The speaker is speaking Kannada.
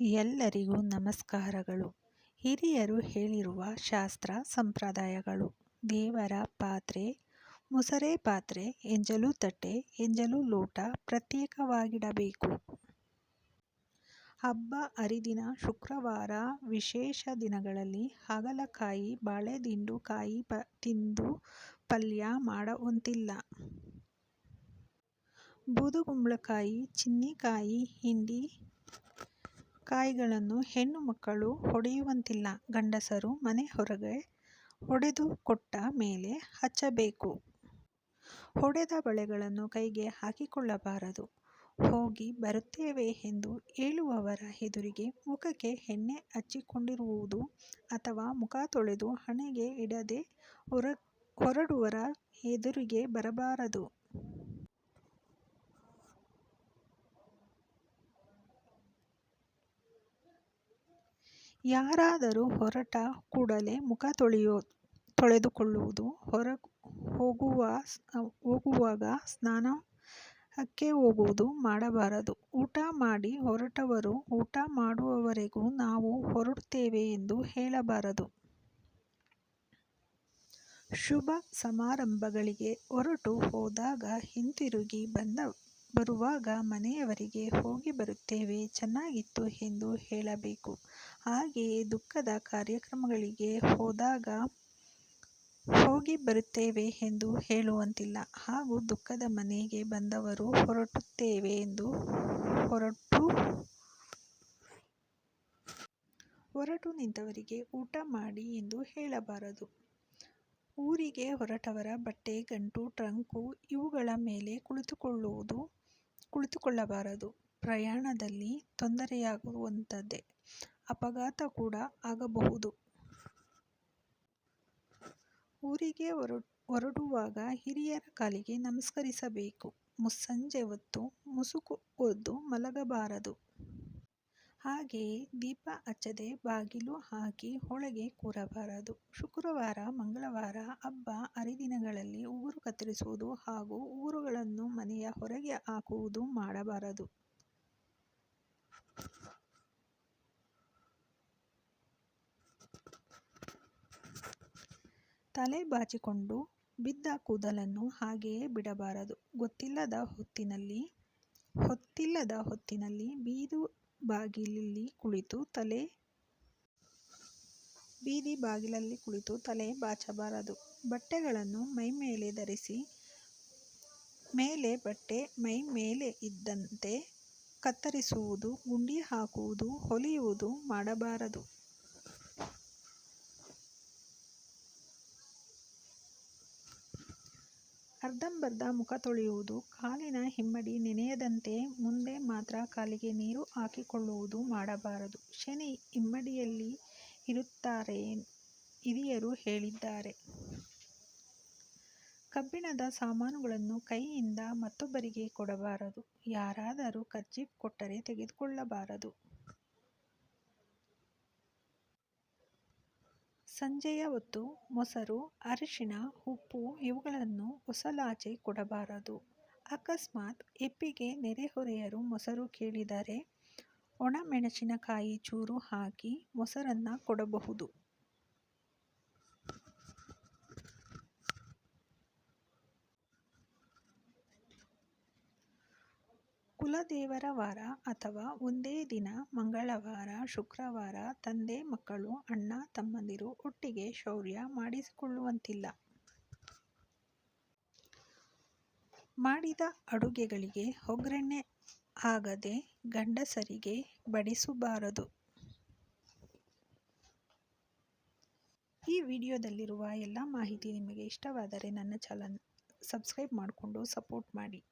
ಎಲ್ಲರಿಗೂ ನಮಸ್ಕಾರಗಳು. ಹಿರಿಯರು ಹೇಳಿರುವ ಶಾಸ್ತ್ರ ಸಂಪ್ರದಾಯಗಳು. ದೇವರ ಪಾತ್ರೆ, ಮುಸರೆ ಪಾತ್ರೆ, ಎಂಜಲು ತಟ್ಟೆ, ಎಂಜಲು ಲೋಟ ಪ್ರತ್ಯೇಕವಾಗಿಡಬೇಕು. ಹಬ್ಬ ಹರಿದಿನ ಶುಕ್ರವಾರ ವಿಶೇಷ ದಿನಗಳಲ್ಲಿ ಹಾಗಲಕಾಯಿ, ಬಾಳೆದಿಂಡು, ಕಾಯಿ ಪ, ತಿಂದು ಪಲ್ಯ ಮಾಡುವಂತಿಲ್ಲ. ಬೂದುಗುಂಬಳಕಾಯಿ ಚಿನ್ನಿಕಾಯಿ, ಹಿಂಡಿ ಕಾಯಿಗಳನ್ನು ಹೆಣ್ಣು ಮಕ್ಕಳು ಹೊಡೆಯುವಂತಿಲ್ಲ. ಗಂಡಸರು ಮನೆ ಹೊರಗೆ ಹೊಡೆದು ಕೊಟ್ಟ ಮೇಲೆ ಹಚ್ಚಬೇಕು. ಹೊಡೆದ ಬಳೆಗಳನ್ನು ಕೈಗೆ ಹಾಕಿಕೊಳ್ಳಬಾರದು. ಹೋಗಿ ಬರುತ್ತೇವೆ ಎಂದು ಹೇಳುವವರ ಎದುರಿಗೆ ಮುಖಕ್ಕೆ ಎಣ್ಣೆ ಹಚ್ಚಿಕೊಂಡಿರುವುದು ಅಥವಾ ಮುಖ ತೊಳೆದು ಹಣೆಗೆ ಇಡದೆ ಹೊರ ಹೊರಡುವರ ಎದುರಿಗೆ ಬರಬಾರದು. ಯಾರಾದರೂ ಹೊರಟ ಕೂಡಲೇ ಮುಖ ತೊಳೆಯೋ, ತೊಳೆದುಕೊಳ್ಳುವುದು, ಹೊರ ಹೋಗುವ ಹೋಗುವಾಗ ಸ್ನಾನಕ್ಕೆ ಹೋಗುವುದು ಮಾಡಬಾರದು. ಊಟ ಮಾಡಿ ಹೊರಟವರು ಊಟ ಮಾಡುವವರೆಗೂ ನಾವು ಹೊರಡುತ್ತೇವೆ ಎಂದು ಹೇಳಬಾರದು. ಶುಭ ಸಮಾರಂಭಗಳಿಗೆ ಹೊರಟು ಹೋದಾಗ ಹಿಂತಿರುಗಿ ಬಂದ ಬರುವಾಗ ಮನೆಯವರಿಗೆ ಹೋಗಿ ಬರುತ್ತೇವೆ, ಚೆನ್ನಾಗಿತ್ತು ಎಂದು ಹೇಳಬೇಕು. ಹಾಗೆಯೇ ದುಃಖದ ಕಾರ್ಯಕ್ರಮಗಳಿಗೆ ಹೋದಾಗ ಹೋಗಿ ಬರುತ್ತೇವೆ ಎಂದು ಹೇಳುವಂತಿಲ್ಲ. ಹಾಗೂ ದುಃಖದ ಮನೆಗೆ ಬಂದವರು ಹೊರಟುತ್ತೇವೆ ಎಂದು ಹೊರಟು ಹೊರಟು ನಿಂತವರಿಗೆ ಊಟ ಮಾಡಿ ಎಂದು ಹೇಳಬಾರದು. ಊರಿಗೆ ಹೊರಟವರ ಬಟ್ಟೆ, ಗಂಟು, ಟ್ರಂಕು ಇವುಗಳ ಮೇಲೆ ಕುಳಿತುಕೊಳ್ಳುವುದು ಕುಳಿತುಕೊಳ್ಳಬಾರದು. ಪ್ರಯಾಣದಲ್ಲಿ ತೊಂದರೆಯಾಗುವಂಥದ್ದೇ ಅಪಘಾತ ಕೂಡ ಆಗಬಹುದು. ಊರಿಗೆ ಹೊರ ಹೊರಡುವಾಗ ಹಿರಿಯರ ಕಾಲಿಗೆ ನಮಸ್ಕರಿಸಬೇಕು. ಮುಸ್ಸಂಜೆ ಹೊತ್ತು ಮುಸುಕು ಒದ್ದು ಮಲಗಬಾರದು. ಹಾಗೆಯೇ ದೀಪ ಹಚ್ಚದೆ ಬಾಗಿಲು ಹಾಕಿ ಒಳಗೆ ಕೂರಬಾರದು. ಶುಕ್ರವಾರ, ಮಂಗಳವಾರ ಹಬ್ಬ ಹರಿದಿನಗಳಲ್ಲಿ ಉಗುರು ಕತ್ತರಿಸುವುದು ಹಾಗೂ ಉಗುರುಗಳನ್ನು ಮನೆಯ ಹೊರಗೆ ಹಾಕುವುದು ಮಾಡಬಾರದು. ತಲೆ ಬಾಚಿಕೊಂಡು ಬಿದ್ದ ಕೂದಲನ್ನು ಹಾಗೆಯೇ ಬಿಡಬಾರದು. ಗೊತ್ತಿಲ್ಲದ ಹೊತ್ತಿನಲ್ಲಿ, ಹೊತ್ತಿಲ್ಲದ ಹೊತ್ತಿನಲ್ಲಿ ಬೀದು ಬಾಗಿಲಲ್ಲಿ ಕುಳಿತು ತಲೆ ಬೀದಿ ಬಾಗಿಲಲ್ಲಿ ಕುಳಿತು ತಲೆ ಬಾಚಬಾರದು. ಬಟ್ಟೆಗಳನ್ನು ಮೈಮೇಲೆ ಧರಿಸಿ, ಮೇಲೆ ಬಟ್ಟೆ ಮೈ ಮೇಲೆ ಇದ್ದಂತೆ ಕತ್ತರಿಸುವುದು, ಗುಂಡಿ ಹಾಕುವುದು, ಹೊಲಿಯುವುದು ಮಾಡಬಾರದು. ಅರ್ಧಂಬರ್ಧ ಮುಖ ತೊಳೆಯುವುದು, ಕಾಲಿನ ಹಿಮ್ಮಡಿ ನೆನೆಯದಂತೆ ಮುಂದೆ ಮಾತ್ರ ಕಾಲಿಗೆ ನೀರು ಹಾಕಿಕೊಳ್ಳುವುದು ಮಾಡಬಾರದು. ಶನಿ ಹಿಮ್ಮಡಿಯಲ್ಲಿ ಇರುತ್ತಾರೆ, ಹಿರಿಯರು ಹೇಳಿದ್ದಾರೆ. ಕಬ್ಬಿಣದ ಸಾಮಾನುಗಳನ್ನು ಕೈಯಿಂದ ಮತ್ತೊಬ್ಬರಿಗೆ ಕೊಡಬಾರದು. ಯಾರಾದರೂ ಕರ್ಚೀಫ್ ಕೊಟ್ಟರೆ ತೆಗೆದುಕೊಳ್ಳಬಾರದು. ಸಂಜೆಯ ಹೊತ್ತು ಮೊಸರು, ಅರಿಶಿಣ, ಉಪ್ಪು ಇವುಗಳನ್ನು ಹೊಸಲಾಚೆ ಕೊಡಬಾರದು. ಅಕಸ್ಮಾತ್ ಎಪ್ಪಿಗೆ ನೆರೆಹೊರೆಯರು ಮೊಸರು ಕೇಳಿದರೆ ಒಣಮೆಣಸಿನಕಾಯಿ ಚೂರು ಹಾಕಿ ಮೊಸರನ್ನ ಕೊಡಬಹುದು. ಕುಲದೇವರ ವಾರ ಅಥವಾ ಒಂದೇ ದಿನ ಮಂಗಳವಾರ, ಶುಕ್ರವಾರ ತಂದೆ ಮಕ್ಕಳು, ಅಣ್ಣ ತಮ್ಮಂದಿರು ಒಟ್ಟಿಗೆ ಶೌರ್ಯ ಮಾಡಿಸಿಕೊಳ್ಳುವಂತಿಲ್ಲ. ಮಾಡಿದ ಅಡುಗೆಗಳಿಗೆ ಒಗ್ಗರಣೆ ಆಗದೆ ಗಂಡಸರಿಗೆ ಬಡಿಸಬಾರದು. ಈ ವಿಡಿಯೋದಲ್ಲಿರುವ ಎಲ್ಲ ಮಾಹಿತಿ ನಿಮಗೆ ಇಷ್ಟವಾದರೆ ನನ್ನ ಚಾನಲ್ ಸಬ್ಸ್ಕ್ರೈಬ್ ಮಾಡಿಕೊಂಡು ಸಪೋರ್ಟ್ ಮಾಡಿ.